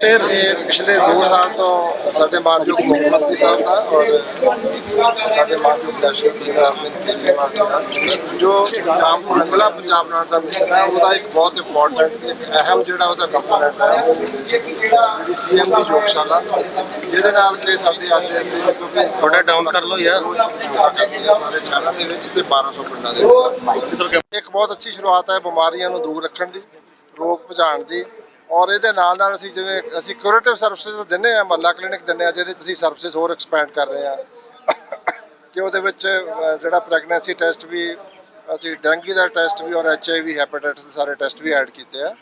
ਇਹ ਪਿਛਲੇ 2 ਸਾਲ ਤੋਂ ਸਾਡੇ ਮਾਨਯੋਗ ਮੁੱਖ ਮੰਤਰੀ ਸਾਹਿਬ ਦਾ ਔਰ ਸਾਡੇ ਮਾਨਯੋਗ ਨੈਸ਼ਨਲ ਲੀਡਰ ਅਰਵਿੰਦ ਕੇਜਰੀਵਾਲ ਜੀ ਦਾ। ਜੋ ਨੂੰ ਰੰਗਲਾ ਪੰਜਾਬ ਬਣਾਉਣ ਦਾ ਮਿਸ਼ਨ ਹੈ ਉਹਦਾ ਇੱਕ ਬਹੁਤ ਇੰਪੋਰਟੈਂਟ ਇੱਕ ਅਹਿਮ ਜਿਹੜਾ ਉਹਦਾ ਕੰਪੋਨੈਂਟ ਹੈ ਉਹ ਸੀਐਮ ਦੀ ਯੋਗਸ਼ਾਲਾ। ਜਿਹਦੇ ਨਾਲ ਕਿ ਸਾਡੇ ਅੱਜ ਇੱਥੇ ਕਿਉਂਕਿ ਥੋੜ੍ਹਾ down ਕਰ ਲਓ ਯਾਰ। ਸਾਰੇ ਸ਼ਹਿਰਾਂ ਦੇ ਵਿੱਚ ਤੇ 1200 ਪਿੰਡਾਂ ਦੇ ਵਿੱਚ। ਇੱਕ ਬਹੁਤ ਅੱਛੀ ਸ਼ੁਰੂਆਤ ਹੈ ਬਿਮਾਰੀਆਂ ਨੂੰ ਦੂਰ ਰੱਖਣ ਦੀ ਰੋਗ ਭਜਾਉਣ ਦੀ। ਔਰ ਇਹਦੇ ਨਾਲ ਨਾਲ ਅਸੀਂ ਜਿਵੇਂ ਅਸੀਂ ਕਿਊਰੇਟਿਵ ਸਰਵਿਸਿਜ਼ ਦਿੰਦੇ ਆ ਮਹੱਲਾ ਕਲੀਨਿਕ ਦਿੰਦੇ ਆ ਜਿਹਦੇ 'ਚ ਅਸੀਂ ਸਰਵਿਸਿਜ਼ ਹੋਰ ਐਕਸਪੈਂਡ ਕਰ ਰਹੇ ਆ ਕਿ ਉਹਦੇ ਵਿੱਚ ਜਿਹੜਾ ਪ੍ਰੈਗਨੈਂਸੀ ਟੈਸਟ ਵੀ, ਅਸੀਂ ਡੈਂਗੀ ਦਾ ਟੈਸਟ ਵੀ ਔਰ ਐਚਆਈਵੀ ਹੈਪੇਟਾਈਟਸ ਦੇ ਸਾਰੇ ਟੈਸਟ ਵੀ ਐਡ ਕੀਤੇ ਆ।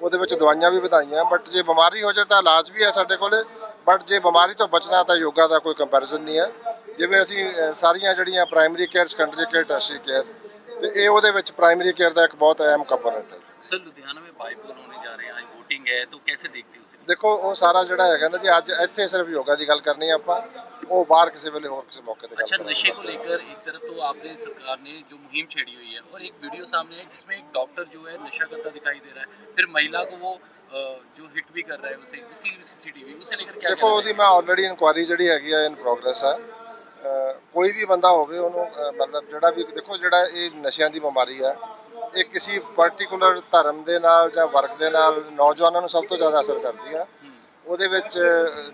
ਉਹਦੇ ਵਿੱਚ ਦਵਾਈਆਂ ਵੀ ਵਧਾਈਆਂ ਬਟ ਜੇ ਬਿਮਾਰੀ ਹੋ ਜਾਏ ਤਾਂ ਇਲਾਜ ਵੀ ਹੈ ਸਾਡੇ ਕੋਲੇ ਬਟ ਜੇ ਬਿਮਾਰੀ ਤੋਂ ਬਚਣਾ ਤਾਂ ਯੋਗਾ ਦਾ ਕੋਈ ਕੰਪੈਰੀਜ਼ਨ ਨਹੀਂ ਹੈ। ਜਿਵੇਂ ਅਸੀਂ ਸਾਰੀਆਂ ਜਿਹੜੀਆਂ primary care secondary care tertiary care ਤੇ ਇਹ ਉਹਦੇ ਵਿੱਚ ਪ੍ਰਾਇਮਰੀ ਕੇਅਰ ਦਾ ਇੱਕ ਬਹੁਤ ਅਹਿਮ ਕੰਪੋਨੈਂਟ ਹੈ। सर लुधियाना में बाईपोल होने जा रहे हैं आज वोटिंग है तो कैसे देखते हो उसे ਦੇਖੋ ਉਹ ਸਾਰਾ ਜਿਹੜਾ ਹੈਗਾ ਨਾ ਜੀ ਅੱਜ ਇੱਥੇ ਸਿਰਫ ਯੋਗਾ ਦੀ ਗੱਲ ਕਰਨੀ ਆ ਆਪਾਂ ਉਹ ਬਾਹਰ ਕਿਸੇ ਵੇਲੇ ਹੋਰ ਕਿਸੇ ਮੌਕੇ ਤੇ ਗੱਲ अच्छा ਕਰਾਂਗੇ। नशे को लेकर एक तरफ तो आपने सरकार ने जो मुहिम छेड़ी हुई है और एक वीडियो सामने है जिसमें एक डॉक्टर जो है नशा करता दिखाई दे रहा है फिर महिला को वो अ, जो हिट भी कर रहा है उसे उसकी सीसीटीवी उसे लेकर क्या ਦੇਖੋ कहना ਉਹਦੀ ਮੈਂ ਆਲਰੇਡੀ ਇਨਕੁਆਰੀ ਜਿਹੜੀ ਹੈਗੀ ਆ ਇਨ ਪ੍ਰੋਗਰੈਸ ਹੈ ਅਹ ਕੋਈ ਵੀ ਬੰਦਾ ਹੋਵੇ ਉਹਨੂੰ ਅਹ ਮਤਲਬ ਜਿਹੜਾ ਵੀ ਦੇਖੋ ਜਿਹੜਾ ਇਹ ਨਸ਼ਿਆਂ ਦੀ ਬਿਮਾਰੀ ਹੈ ਇਹ ਕਿਸੇ ਪਾਰਟਿਕੂਲਰ ਧਰਮ ਦੇ ਨਾਲ ਜਾਂ ਵਰਗ ਦੇ ਨਾਲ ਨੌਜਵਾਨਾਂ ਨੂੰ ਸਭ ਤੋਂ ਜ਼ਿਆਦਾ ਅਸਰ ਕਰਦੀ ਆ। ਉਹਦੇ ਵਿੱਚ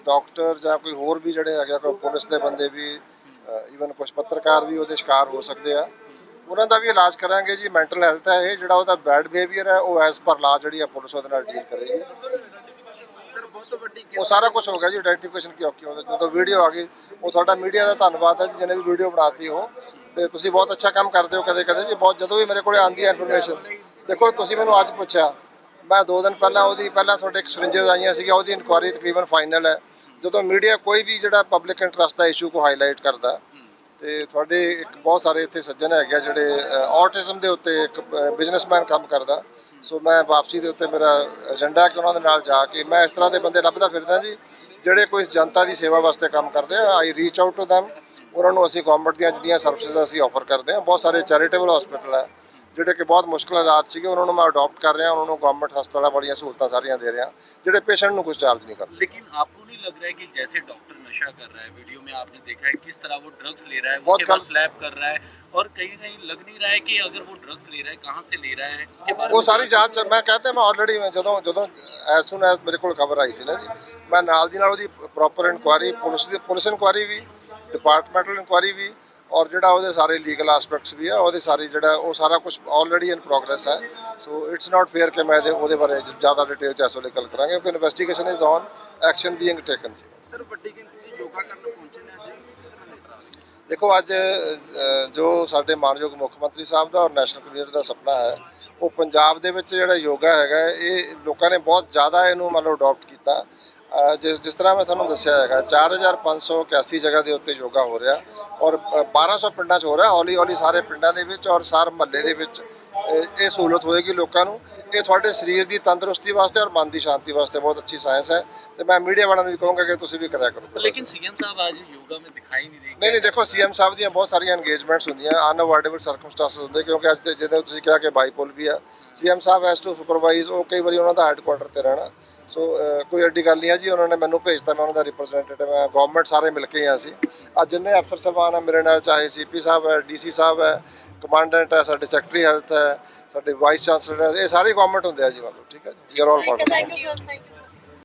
ਡਾਕਟਰ ਜਾਂ ਕੋਈ ਹੋਰ ਵੀ ਜਿਹੜੇ ਹੈਗੇ ਕੋਈ ਪੁਲਿਸ ਦੇ ਬੰਦੇ ਵੀ ਈਵਨ ਕੁਝ ਪੱਤਰਕਾਰ ਵੀ ਉਹਦੇ ਸ਼ਿਕਾਰ ਹੋ ਸਕਦੇ ਆ। ਉਹਨਾਂ ਦਾ ਵੀ ਇਲਾਜ ਕਰਾਂਗੇ ਜੀ ਮੈਂਟਲ ਹੈਲਥ ਹੈ ਇਹ ਜਿਹੜਾ ਉਹਦਾ ਬੈਡ ਬਿਹੇਵੀਅਰ ਹੈ ਉਹ ਐਸ ਪਰ ਲਾ ਜਿਹੜੀ ਆ ਪੁਲਿਸ ਉਹਦੇ ਨਾਲ ਡੀਲ ਕਰੇਗੀ। ਸਰ ਬਹੁਤ ਵੱਡੀ ਉਹ ਸਾਰਾ ਕੁਝ ਹੋ ਗਿਆ ਜੀ ਆਇਡੈਂਟੀਫਿਕੇਸ਼ਨ ਕੀ ਔਖੀ ਉਹਦਾ। ਜਦੋਂ ਵੀਡੀਓ ਆ ਗਈ ਉਹ ਤੁਹਾਡਾ ਮੀਡੀਆ ਦਾ ਧੰਨਵਾਦ ਹੈ ਜੀ ਜਿਹਨੇ ਵੀ ਵੀਡੀਓ ਬਣਾਤੀ ਹੋ ਤੇ ਤੁਸੀਂ ਬਹੁਤ ਅੱਛਾ ਕੰਮ ਕਰਦੇ ਹੋ ਕਦੇ ਕਦੇ ਜੀ, ਬਹੁਤ ਜਦੋਂ ਵੀ ਮੇਰੇ ਕੋਲੇ ਆਉਂਦੀ ਹੈ ਇਨਫੋਰਮੇਸ਼ਨ ਦੇਖੋ ਤੁਸੀਂ ਮੈਨੂੰ ਅੱਜ ਪੁੱਛਿਆ, ਮੈਂ ਦੋ ਦਿਨ ਪਹਿਲਾਂ ਉਹਦੀ, ਪਹਿਲਾਂ ਤੁਹਾਡੇ ਇੱਕ ਸਰਿੰਜਸ ਆਈਆਂ ਸੀਗੀਆਂ, ਉਹਦੀ ਇਨਕੁਆਰੀ ਤਕਰੀਬਨ ਫਾਈਨਲ ਹੈ, ਜਦੋਂ ਮੀਡੀਆ ਕੋਈ ਵੀ ਜਿਹੜਾ ਪਬਲਿਕ ਇੰਟਰਸਟ ਦਾ ਇਸ਼ੂ ਕੋ ਹਾਈਲਾਈਟ ਕਰਦਾ, ਤੇ ਤੁਹਾਡੇ ਇੱਕ ਬਹੁਤ ਸਾਰੇ ਇੱਥੇ ਸੱਜਣ ਹੈਗੇ ਆ ਜਿਹੜੇ ਆਟਿਜ਼ਮ ਦੇ ਉੱਤੇ ਇੱਕ ਬਿਜ਼ਨਸਮੈਨ ਕੰਮ ਕਰਦਾ, ਸੋ ਮੈਂ ਵਾਪਸੀ ਦੇ ਉੱਤੇ ਮੇਰਾ ਏਜੰਡਾ ਕਿ ਉਹਨਾਂ ਦੇ ਨਾਲ ਜਾ ਕੇ ਮੈਂ ਇਸ ਤਰ੍ਹਾਂ ਦੇ ਬੰਦੇ ਲੱਭਦਾ ਫਿਰਦਾ ਜੀ, ਜਿਹੜੇ ਕੋਈ ਜਨਤਾ ਦੀ ਸੇਵਾ ਵਾਸਤੇ ਕੰਮ ਕਰਦੇ ਆ I reach out to them ਉਹਨਾਂ ਨੂੰ ਅਸੀਂ ਗਵਰਨਮੈਂਟ ਦੀਆਂ ਜਿਹੜੀਆਂ ਸਰਵਿਸਿਜ਼ ਅਸੀਂ ਆਫਰ ਕਰਦੇ ਆ ਬਹੁਤ ਸਾਰੇ ਚੈਰੀਟੇਬਲ ਹਸਪੀਟਲ ਹੈ ਜਿਹੜੇ ਕਿ ਬਹੁਤ ਮੁਸ਼ਕਲ ਹਾਲਾਤ ਸੀਗੇ ਉਹਨਾਂ ਨੂੰ ਮੈਂ ਅਡਾਪਟ ਕਰ ਰਿਹਾ ਉਹਨਾਂ ਨੂੰ ਗਵਰਨਮੈਂਟ ਹਸਪਤਾਲਾਂ ਬੜੀਆਂ ਸਹੂਲਤਾਂ ਸਾਰੀਆਂ ਦੇ ਰਿਹਾ ਜਿਹੜੇ ਪੇਸ਼ੈਂਟ ਨੂੰ ਕੁਝ ਚਾਰਜ ਨਹੀਂ ਕਰਦੇ लेकिन आपको नहीं लग रहा है कि जैसे डॉक्टर नशा कर रहा है वीडियो में आपने देखा है किस तरह वो ड्रग्स ले रहा है बहुत उसके बाद गलत- स्लैब कर रहा है और कहीं ना कहीं लग नहीं रहा है कि अगर वो ड्रग्स ले रहा है कहाँ से ले रहा है उसके बारे ਉਹ में ਸਾਰੀ ਜਾਂਚ ਮੈਂ ਕਹਿੰਦਾ ਮੈਂ ਆਲਰੇਡੀ ਜਦੋਂ ਜਦੋਂ ਐਸ ਸੂਨ ਐਸ ਮੇਰੇ ਕੋਲ ਖਬਰ ਆਈ ਸੀ ਨਾ ਜੀ ਮੈਂ ਨਾਲ ਦੀ ਨਾਲ ਉਹਦੀ ਪ੍ਰੋਪਰ ਇਨਕੁਆਰੀ ਪੁਲਿਸ ਦੀ ਪੁਲਿਸ ਇਨਕੁਆਰੀ ਵੀ ਡਿਪਾਰਟਮੈਂਟਲ ਇਨਕੁਆਰੀ ਵੀ ਔਰ ਜਿਹੜਾ ਉਹਦੇ ਸਾਰੇ ਲੀਗਲ ਐਸਪੈਕਟਸ ਵੀ ਆ ਉਹਦੇ ਸਾਰੇ ਜਿਹੜਾ ਉਹ ਸਾਰਾ ਕੁਝ ਆਲਰੇਡੀ ਇਨ ਪ੍ਰੋਗਰੈਸ ਹੈ। ਸੋ ਇਟਸ ਨਾਟ ਫੇਅਰ ਕਿ ਮੈਂ ਇਹਦੇ ਉਹਦੇ ਬਾਰੇ ਜ਼ਿਆਦਾ ਡਿਟੇਲ ਚ ਇਸ ਵੇਲੇ ਗੱਲ ਕਰਾਂਗੇ ਕਿਉਂਕਿ investigation is on action being taken ਜੀ ਸਰ ਵੱਡੀ ਗਿਣਤੀ 'ਚ ਯੋਗਾ ਕਰਨ ਪਹੁੰਚੇ ਨੇ ਅੱਜ ਕਿਸ ਤਰ੍ਹਾਂ ਦੇਖ ਅੱਜ ਜੋ ਸਾਡੇ ਮਾਨਯੋਗ ਮੁੱਖ ਮੰਤਰੀ ਸਾਹਿਬ ਦਾ ਔਰ ਨੈਸ਼ਨਲ ਕਲੀਨਰ ਦਾ ਸੁਪਨਾ ਹੈ ਉਹ ਪੰਜਾਬ ਦੇ ਵਿੱਚ ਜਿਹੜਾ ਯੋਗਾ ਹੈਗਾ ਇਹ ਲੋਕਾਂ ਨੇ ਬਹੁਤ ਜ਼ਿਆਦਾ ਇਹਨੂੰ ਮਤਲਬ ਅਡਾਪਟ ਕੀਤਾ। ਜਿਸ ਜਿਸ ਤਰ੍ਹਾਂ ਮੈਂ ਤੁਹਾਨੂੰ ਦੱਸਿਆ ਹੈਗਾ 4581 ਜਗ੍ਹਾ ਦੇ ਉੱਤੇ ਯੋਗਾ ਹੋ ਰਿਹਾ ਔਰ ਅ, 1200 ਪਿੰਡਾਂ 'ਚ ਹੋ ਰਿਹਾ ਹੌਲੀ ਹੌਲੀ ਸਾਰੇ ਪਿੰਡਾਂ ਦੇ ਵਿੱਚ ਔਰ ਸਾਰ ਮਹੱਲੇ ਦੇ ਵਿੱਚ। ਇਹ ਸਹੂਲਤ ਹੋਏਗੀ ਲੋਕਾਂ ਨੂੰ। ਇਹ ਤੁਹਾਡੇ ਸਰੀਰ ਦੀ ਤੰਦਰੁਸਤੀ ਵਾਸਤੇ ਔਰ ਮਨ ਦੀ ਸ਼ਾਂਤੀ ਵਾਸਤੇ ਬਹੁਤ ਅੱਛੀ ਸਾਇੰਸ ਹੈ। ਤੇ ਮੈਂ ਮੀਡੀਆ ਵਾਲਿਆਂ ਨੂੰ ਵੀ ਕਹੂੰਗਾ ਕਿ ਤੁਸੀਂ ਵੀ ਕਰਿਆ ਕਰੋ ਲੇਕਿਨ ਸੀਐਮ ਸਾਹਿਬ ਅੱਜ ਯੋਗਾ ਵਿੱਚ ਦਿਖਾਈ ਨਹੀਂ ਦੇ ਨਹੀਂ ਨਹੀਂ ਦੇਖੋ ਸੀਐਮ ਸਾਹਿਬ ਦੀਆਂ ਬਹੁਤ ਸਾਰੀਆਂ ਇੰਗੇਜਮੈਂਟਸ ਹੁੰਦੀਆਂ ਅਨਅਵੋਇਡੇਬਲ ਸਰਕਮਸਟੈਂਸਸ ਹੁੰਦੇ ਕਿਉਂਕਿ ਅੱਜ ਤੇ ਜਿਹਦੇ ਤੁਸੀਂ ਕਿਹਾ ਕਿ ਬਾਈਪੋਲ ਵੀ ਆ। ਸੀਐਮ ਸਾਹਿਬ ਐਸ ਟੂ ਸੁਪਰਵਾਈਜ਼ ਉਹ ਕਈ ਵਾਰੀ ਉਹਨਾਂ ਦਾ ਹੈੱਡਕੁਆਟਰ ਤੇ ਰਹਿਣਾ। ਸੋ ਕੋਈ ਐਡੀ ਗੱਲ ਨਹੀਂ ਹੈ ਜੀ ਉਹਨਾਂ ਨੇ ਮੈਨੂੰ ਭੇਜਤਾ ਮੈਂ ਉਹਨਾਂ ਦਾ ਰਿਪਰੈਜ਼ੈਂਟੇਟਿਵ ਆ ਗਵਰਨਮੈਂਟ ਸਾਰੇ ਮਿਲ ਕੇ ਆ ਸੀ। ਅੱਜ ਜਿੰਨੇ ਅਫਸਰ ਸਾਹਿਬਾਨ ਆ ਮੇਰੇ ਨਾਲ ਚਾਹੇ ਸੀਪੀ ਸਾਹਿਬ ਹੈ ਡੀਸੀ ਸਾਹਿਬ ਹੈ ਕਮਾਂਡੈਂਟ ਹੈ ਸਾਡੇ ਸੈਕਟਰੀ ਹੈਲਥ ਹੈ ਸਾਡੇ ਵਾਈਸ ਚਾਂਸਲਰ ਹੈ ਇਹ ਸਾਰੇ ਗਵਰਨਮੈਂਟ ਹੁੰਦੇ ਆ ਜੀ ਮੰਨ ਠੀਕ ਹੈ ਜੀ are all part Thank you, sir.